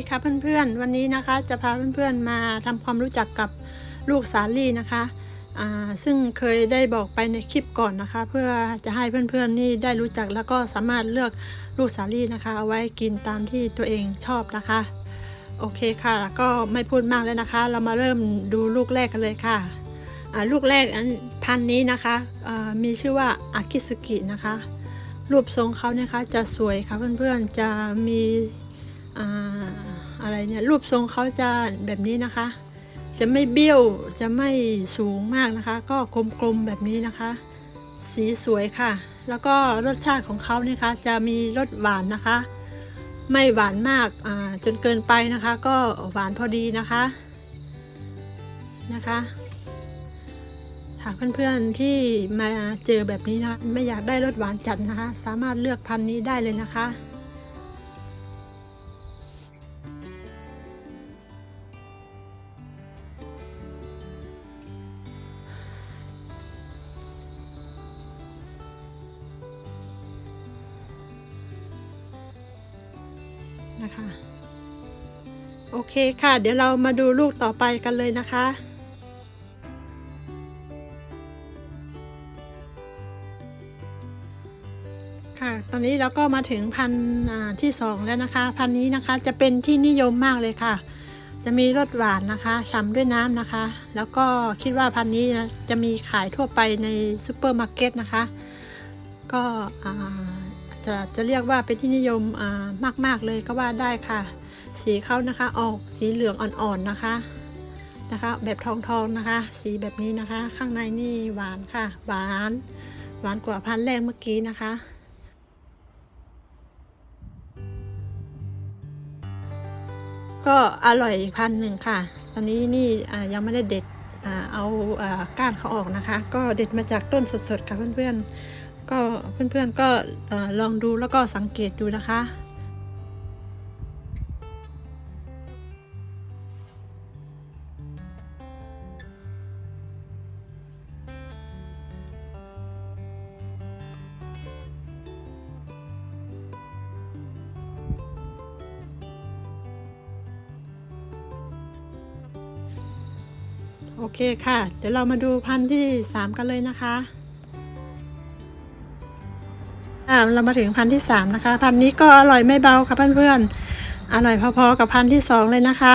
ดีค่ะเพื่อนๆ วันนี้นะคะจะพาเพื่อนๆมาทำความรู้จักกับลูกสาลี่นะคะซึ่งเคยได้บอกไปในคลิปก่อนนะคะ เพื่อจะให้เพื่อนๆนี่ได้รู้จักแล้วก็สามารถเลือกลูกสาลี่นะคะเอาไว้กินตามที่ตัวเองชอบนะคะ โอเคค่ะ ก็ไม่พูดมากแล้วนะคะ เรามาเริ่มดูลูกแรกกันเลยค่ะลูกแรกอันพันนี้นะคะมีชื่อว่าอากิสกินะคะ รูปทรงเขาเนี่ยคะจะสวยค่ะเพื่อนๆจะมีอ่า อะไรเนี่ยรูปทรงเขาจะแบบนี้นะคะ จะไม่เบี้ยวจะไม่สูงมากนะคะ ก็กลมๆแบบนี้นะคะ สีสวยค่ะ แล้วก็รสชาติของเขาเนี่ยคะจะมีรสหวานนะคะ ไม่หวานมากาจนเกินไปนะคะ ก็หวานพอดีนะคะนะคะหากเพื่อนๆที่มาเจอแบบนี้นะไม่อยากได้รสหวานจัดนะคะ สามารถเลือกพันธุ์นี้ได้เลยนะคะ นะคะ โอเคค่ะ เดี๋ยวเรามาดูลูกต่อไปกันเลยนะคะค่ะตอนนี้เราก็มาถึงพันธุ์ที่สองแล้วนะคะ พันธุ์นี้นะคะจะเป็นที่นิยมมากเลยค่ะ จะมีรสหวานนะคะฉ่ำด้วยน้ำนะคะ แล้วก็คิดว่าพันธุ์นี้จะมีขายทั่วไปในซูเปอร์มาร์เก็ตนะคะ ก็ จะจะเรียกว่าเป็นที่นิยมอ่ามาก ๆเลยก็ว่าได้ค่ะ สีเขานะคะออกสีเหลืองอ่อนๆนะคะนะคะ แบบทองๆนะคะ สีแบบนี้นะคะ ข้างในนี่หวานค่ะ หวาน หวานกว่าพันแรกเมื่อกี้นะคะก็อร่อยพันหนึ่งค่ะ ตอนนี้นี่ยังไม่ได้เด็ดอเอาอ่าก้านเขาออกนะคะ ก็เด็ดมาจากต้นสดๆค่ะเพื่อนๆ ก็เพื่อนๆก็ลองดูแล้วก็สังเกตดูนะคะโอเคค่ะ เดี๋ยวเรามาดูพันธุ์ที่ 3 กันเลยนะคะ อ่าเรามาถึงพันธุ์ที่3นะคะ พันธุ์นี้ก็อร่อยไม่เบาค่ะเพื่อนๆ อร่อยพอๆกับพันธุ์ที่2เลยนะคะ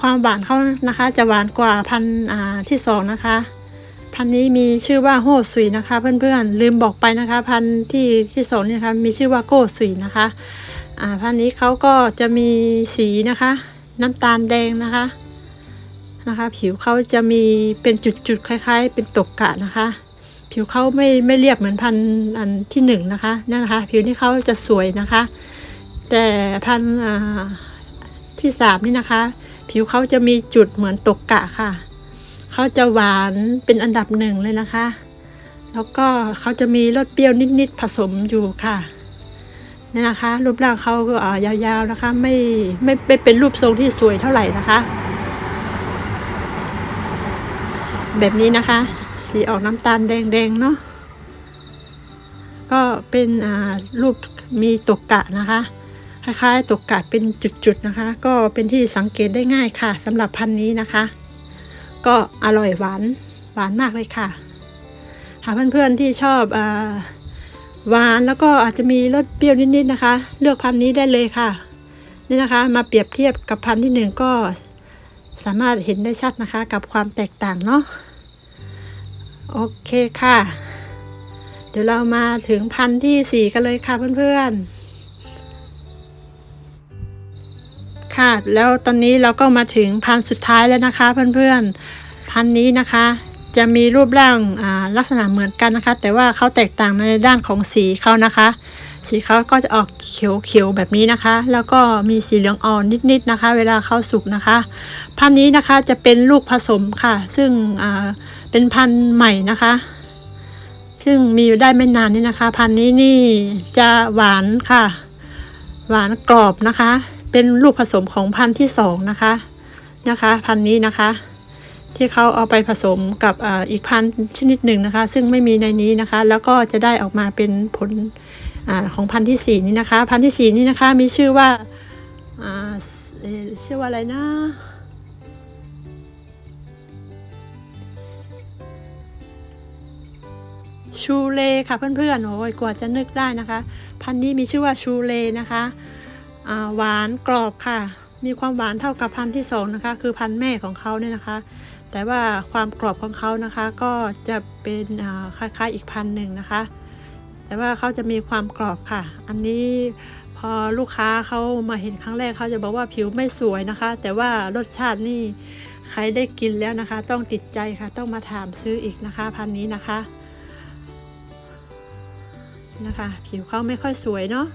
ความหวานเขานะคะ จะหวานกว่าพันธุ์อ่าที่2นะคะ พันธุ์นี้มีชื่อว่าโฮสุยนะคะ เพื่อนๆ ลืมบอกไปนะคะ พันธุ์ที่ที่สองเนี่ยนะคะมีชื่อว่าโกสุยนะคะ อ่าพันธุ์นี้เขาก็จะมีสีนะคะ น้ำตาลแดงนะคะนะคะ ผิวเขาจะมีเป็นจุดๆคล้าย ๆ เป็นตกกะนะคะ ผิวเขาไม่ไม่เรียบเหมือนพันธุ์อันที่หนึ่งนะคะนั่นนะคะ ผิวนี่เขาจะสวยนะคะ แต่พันธุ์อ่าที่สามนี่นะคะ ผิวเขาจะมีจุดเหมือนตกกะค่ะเขาจะหวานเป็นอันดับหนึ่งเลยนะคะ แล้วก็เขาจะมีรสเปรี้ยวนิดๆผสมอยู่ค่ะนี่นะคะ รูปร่างเขาก็อ่ายาวๆนะคะ ไม่ไม่ไม่เป็นรูปทรงที่สวยเท่าไหร่นะคะ แบบนี้นะคะ สีออกน้ำตาลแดงๆเนาะก็เป็นรูปมีตกกะนะคะ คล้ายๆตกกะเป็นจุดๆนะคะ ก็เป็นที่สังเกตได้ง่ายค่ะสำหรับพันธุ์นี้นะคะ ก็อร่อยหวานหวานมากเลยค่ะหาเพื่อนๆที่ชอบอหวานแล้วก็อาจจะมีรสเปรี้ยวนิดๆนะคะ เลือกพันธุ์นี้ได้เลยค่ะนี่นะคะมาเปรียบเทียบกับพันธุ์ที่หนึ่งก็สามารถเห็นได้ชัดนะคะ กับความแตกต่างเนาะ โอเคค่ะ เดี๋ยวเรามาถึงพันที่สี่กันเลยค่ะเพื่อนๆ ค่ะ แล้วตอนนี้เราก็มาถึงพันสุดท้ายแล้วนะคะเพื่อนๆ พันนี้นะคะจะมีรูปร่างอ่าลักษณะเหมือนกันนะคะ แต่ว่าเขาแตกต่างในด้านของสีเขานะคะ สีเขาก็จะออกเขียวๆแบบนี้นะคะ แล้วก็มีสีเหลืองอ่อนนิดๆนะคะ เวลาเขาสุกนะคะ พันนี้นะคะจะเป็นลูกผสมค่ะ ซึ่งอ่า เป็นพันธุ์ใหม่นะคะ ซึ่งมีอยู่ได้ไม่นานนี่นะคะ พันธุ์นี้นี่จะหวานค่ะ หวานกรอบนะคะ เป็นลูกผสมของพันธุ์ที่สองนะคะนะคะ พันธุ์นี้นะคะ ที่เขาเอาไปผสมกับออีกพันธุ์ชนิดหนึ่งนะคะ ซึ่งไม่มีในนี้นะคะ แล้วก็จะได้ออกมาเป็นผลอของพันธุ์ที่สี่นี้นะคะ พันธุ์ที่สี่นี้นะคะมีชื่อว่าเอ่อชื่อว่าอะไรนะ ชูเลค่ะเพื่อนๆ โอ้ยกว่าจะนึกได้นะคะ พันธุ์นี้มีชื่อว่าชูเลนะคะหวานกรอบค่ะ มีความหวานเท่ากับพันธุ์ที่สองนะคะ คือพันธุ์แม่ของเขาเนี่ยนะคะ แต่ว่าความกรอบของเขานะคะ ก็จะเป็นคล้ายๆอีกพันธุ์หนึ่งนะคะ แต่ว่าเขาจะมีความกรอบค่ะ อันนี้พอลูกค้าเขามาเห็นครั้งแรกเขาจะบอกว่าผิวไม่สวยนะคะ แต่ว่ารสชาตินี่ใครได้กินแล้วนะคะ ต้องติดใจค่ะ ต้องมาถามซื้ออีกนะคะ พันธุ์นี้นะคะ นะคะ ผิวเขาไม่ค่อยสวยเนาะ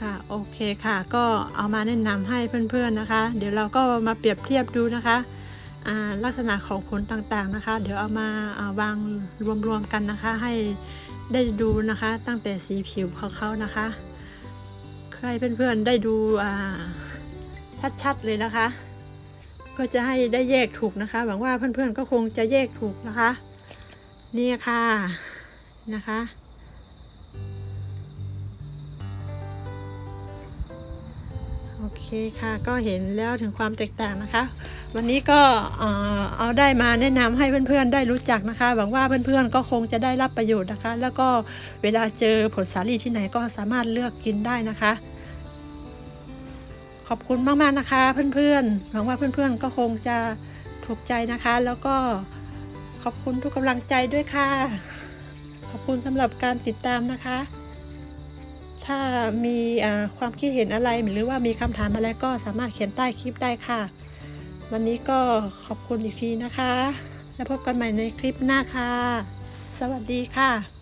ค่ะโอเคค่ะ ก็เอามาแนะนำให้เพื่อนๆนะคะ เดี๋ยวเราก็มาเปรียบเทียบดูนะคะลักษณะของผลต่างๆนะคะ เดี๋ยวเอามาาวางรวมๆกันนะคะ ให้ได้ดูนะคะ ตั้งแต่สีผิวของเขานะคะให้เพื่อนๆได้ดูชัดๆเลยนะคะ เพื่อจะให้ได้แยกถูกนะคะ หวังว่าเพื่อนๆก็คงจะแยกถูกนะคะ นี่ค่ะนะคะ โอเคค่ะก็เห็นแล้วถึงความแตกต่างนะคะ วันนี้ก็เออเอาได้มาแนะนำให้เพื่อนๆได้รู้จักนะคะ หวังว่าเพื่อนๆก็คงจะได้รับประโยชน์นะคะ แล้วก็เวลาเจอผลสาลีที่ไหนก็สามารถเลือกกินได้นะคะขอบคุณมาก ๆ นะคะเพื่อนๆ หวังว่าเพื่อนๆ ก็คงจะถูกใจนะคะ แล้วก็ ขอบคุณทุกกำลังใจด้วยค่ะ ขอบคุณสำหรับการติดตามนะคะ ถ้ามีความคิดเห็นอะไรหรือว่ามีคำถามอะไรก็สามารถเขียนใต้คลิปได้ค่ะ วันนี้ก็ขอบคุณอีกทีนะคะ แล้วพบกันใหม่ในคลิปหน้าค่ะ สวัสดีค่ะ